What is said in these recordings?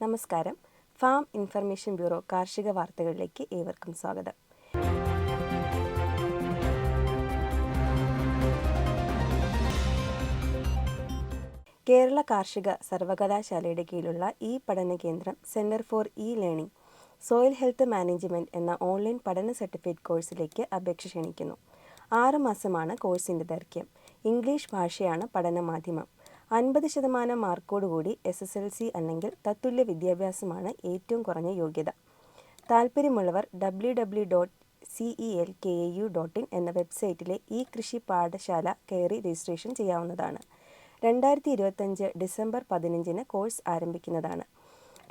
നമസ്കാരം. Farm information bureau കാർഷിക വാർത്തകളിലേക്ക് ഏവർക്കും സ്വാഗതം. കേരള കാർഷിക സർവകലാശാലയുടെ കീഴിലുള്ള ഇ പഠന കേന്ദ്രം centre for e learning soil health management എന്ന ഓൺലൈൻ പഠന സർട്ടിഫിക്കറ്റ് കോഴ്സിലേക്ക് അപേക്ഷ ക്ഷണിക്കുന്നു. ആറ് മാസമാണ് കോഴ്സിന്റെ ദൈർഘ്യം. ഇംഗ്ലീഷ് ഭാഷയാണ് പഠന മാധ്യമം. അൻപത് ശതമാനം മാർക്കോടുകൂടി എസ് എസ് എൽ സി അല്ലെങ്കിൽ തത്തുല്യ വിദ്യാഭ്യാസമാണ് ഏറ്റവും കുറഞ്ഞ യോഗ്യത. താല്പര്യമുള്ളവർ W W dot C E L K A U dot in എന്ന വെബ്സൈറ്റിലെ ഈ കൃഷി പാഠശാല കയറി രജിസ്ട്രേഷൻ ചെയ്യാവുന്നതാണ്. രണ്ടായിരത്തി ഇരുപത്തഞ്ച് ഡിസംബർ പതിനഞ്ചിന് കോഴ്സ് ആരംഭിക്കുന്നതാണ്.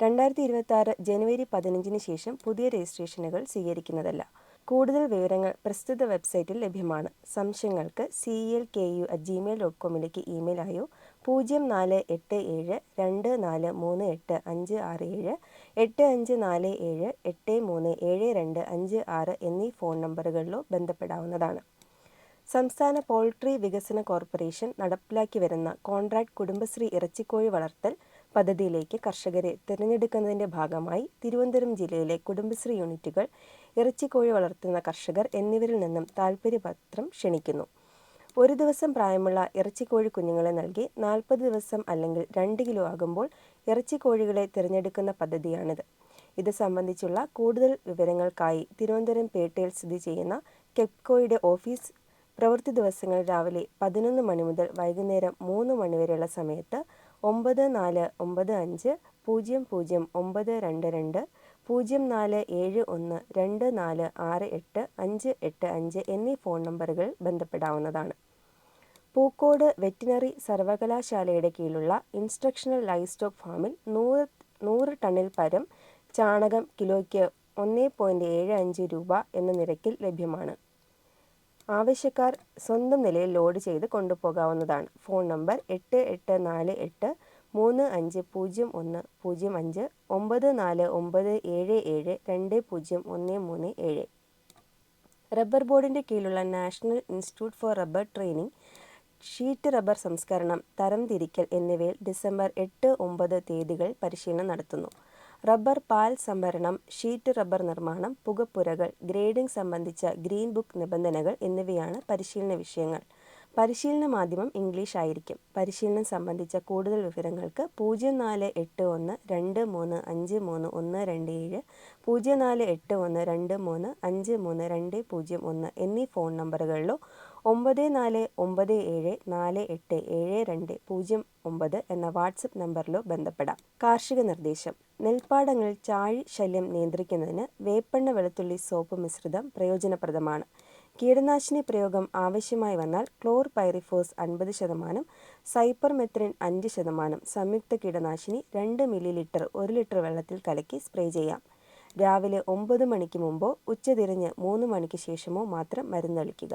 രണ്ടായിരത്തി ഇരുപത്തി ജനുവരി പതിനഞ്ചിന് ശേഷം പുതിയ രജിസ്ട്രേഷനുകൾ സ്വീകരിക്കുന്നതല്ല. കൂടുതൽ വിവരങ്ങൾ പ്രസ്തുത വെബ്സൈറ്റിൽ ലഭ്യമാണ്. സംശയങ്ങൾക്ക് C L K U at gmail dot കോമിലേക്ക് ഇമെയിലായോ പൂജ്യം നാല് എട്ട് ഏഴ് രണ്ട് നാല് മൂന്ന് എട്ട് അഞ്ച് ആറ് ഏഴ് എട്ട് അഞ്ച് നാല് ഏഴ് എട്ട് മൂന്ന് ഏഴ് രണ്ട് അഞ്ച് ആറ് എന്നീ ഫോൺ നമ്പറുകളിലോ ബന്ധപ്പെടാവുന്നതാണ്. സംസ്ഥാന പോൾട്രി വികസന കോർപ്പറേഷൻ നടപ്പിലാക്കി വരുന്ന കോൺട്രാക്ട് കുടുംബശ്രീ ഇറച്ചിക്കോഴി വളർത്തൽ പദ്ധതിയിലേക്ക് കർഷകരെ തിരഞ്ഞെടുക്കുന്നതിന്റെ ഭാഗമായി തിരുവനന്തപുരം ജില്ലയിലെ കുടുംബശ്രീ യൂണിറ്റുകൾ ഇറച്ചിക്കോഴി വളർത്തുന്ന കർഷകർ എന്നിവരിൽ നിന്നും താൽപ്പര്യപത്രം ക്ഷണിക്കുന്നു. ഒരു ദിവസം പ്രായമുള്ള ഇറച്ചിക്കോഴി കുഞ്ഞുങ്ങളെ നൽകി നാൽപ്പത് ദിവസം അല്ലെങ്കിൽ രണ്ട് കിലോ ആകുമ്പോൾ ഇറച്ചിക്കോഴികളെ തിരഞ്ഞെടുക്കുന്ന പദ്ധതിയാണിത്. ഇത് സംബന്ധിച്ചുള്ള കൂടുതൽ വിവരങ്ങൾക്കായി തിരുവനന്തപുരം പേട്ടയിൽ സ്ഥിതി ചെയ്യുന്ന കെപ്കോയുടെ ഓഫീസ് പ്രവൃത്തി ദിവസങ്ങൾ രാവിലെ പതിനൊന്ന് മണി മുതൽ വൈകുന്നേരം മൂന്ന് മണിവരെയുള്ള സമയത്ത് ഒമ്പത് നാല് ഒമ്പത് അഞ്ച് പൂജ്യം പൂജ്യം ഒമ്പത് രണ്ട് രണ്ട് പൂജ്യം നാല് ഏഴ് ഒന്ന് രണ്ട് നാല് ആറ് എട്ട് അഞ്ച് എട്ട് അഞ്ച് എന്നീ ഫോൺ നമ്പറുകൾ ബന്ധപ്പെടാവുന്നതാണ്. പൂക്കോട് വെറ്റിനറി സർവകലാശാലയുടെ കീഴിലുള്ള ഇൻസ്ട്രക്ഷണൽ ലൈഫ് സ്റ്റോക്ക് ഫാമിൽ നൂറ് നൂറ് ടണ്ണിൽ പരം ചാണകം കിലോയ്ക്ക് ഒന്ന് പോയിന്റ് ഏഴ് അഞ്ച് രൂപ എന്ന നിരക്കിൽ ലഭ്യമാണ്. ആവശ്യക്കാർ സ്വന്തം നിലയിൽ ലോഡ് ചെയ്ത് കൊണ്ടുപോകാവുന്നതാണ്. ഫോൺ നമ്പർ എട്ട് എട്ട് നാല് എട്ട് മൂന്ന് അഞ്ച് പൂജ്യം ഒന്ന് പൂജ്യം അഞ്ച് ഒമ്പത് നാല് ഒമ്പത് ഏഴ് ഏഴ് രണ്ട് പൂജ്യം ഒന്ന് മൂന്ന് ഏഴ്. റബ്ബർ ബോർഡിന്റെ കീഴിലുള്ള national institute for rubber training sheet rubber സംസ്കരണം തരംതിരിക്കൽ എന്നിവയിൽ ഡിസംബർ എട്ട് ഒമ്പത് തീയതികൾ പരിശീലനം നടത്തുന്നു. റബ്ബർ പാൽ സംഭരണം ഷീറ്റ് റബ്ബർ നിർമ്മാണം പുകപ്പുരകൾ ഗ്രേഡിംഗ് സംബന്ധിച്ച ഗ്രീൻ ബുക്ക് നിബന്ധനകൾ എന്നിവയാണ് പരിശീലന വിഷയങ്ങൾ. പരിശീലന മാധ്യമം ഇംഗ്ലീഷ് ആയിരിക്കും. പരിശീലനം സംബന്ധിച്ച കൂടുതൽ വിവരങ്ങൾക്ക് പൂജ്യം നാല് എട്ട് ഒന്ന് രണ്ട് മൂന്ന് അഞ്ച് മൂന്ന് ഒന്ന് രണ്ട് ഏഴ് പൂജ്യം നാല് എട്ട് ഒന്ന് രണ്ട് മൂന്ന് അഞ്ച് മൂന്ന് രണ്ട് പൂജ്യം ഒന്ന് എന്നീ ഫോൺ നമ്പറുകളിലോ ഒമ്പത് നാല് ഒമ്പത് ഏഴ് നാല് എട്ട് ഏഴ് രണ്ട് പൂജ്യം ഒമ്പത് എന്ന വാട്സപ്പ് നമ്പറിലോ ബന്ധപ്പെടാം. കാർഷിക നിർദ്ദേശം. നെൽപ്പാടങ്ങളിൽ ചാഴി ശല്യം നിയന്ത്രിക്കുന്നതിന് വേപ്പെണ്ണ വെളുത്തുള്ളി സോപ്പ് മിശ്രിതം പ്രയോജനപ്രദമാണ്. കീടനാശിനി പ്രയോഗം ആവശ്യമായി വന്നാൽ ക്ലോർ പൈറിഫോസ് അൻപത് ശതമാനം സൈപ്പർമെത്രിൻ അഞ്ച് ശതമാനം സംയുക്ത കീടനാശിനി രണ്ട് മില്ലി ലിറ്റർ ഒരു ലിറ്റർ വെള്ളത്തിൽ കലക്കി സ്പ്രേ ചെയ്യാം. രാവിലെ ഒമ്പത് മണിക്ക് മുമ്പോ ഉച്ചതിരിഞ്ഞ് മൂന്ന് മണിക്ക് ശേഷമോ മാത്രം മരുന്നൊളിക്കുക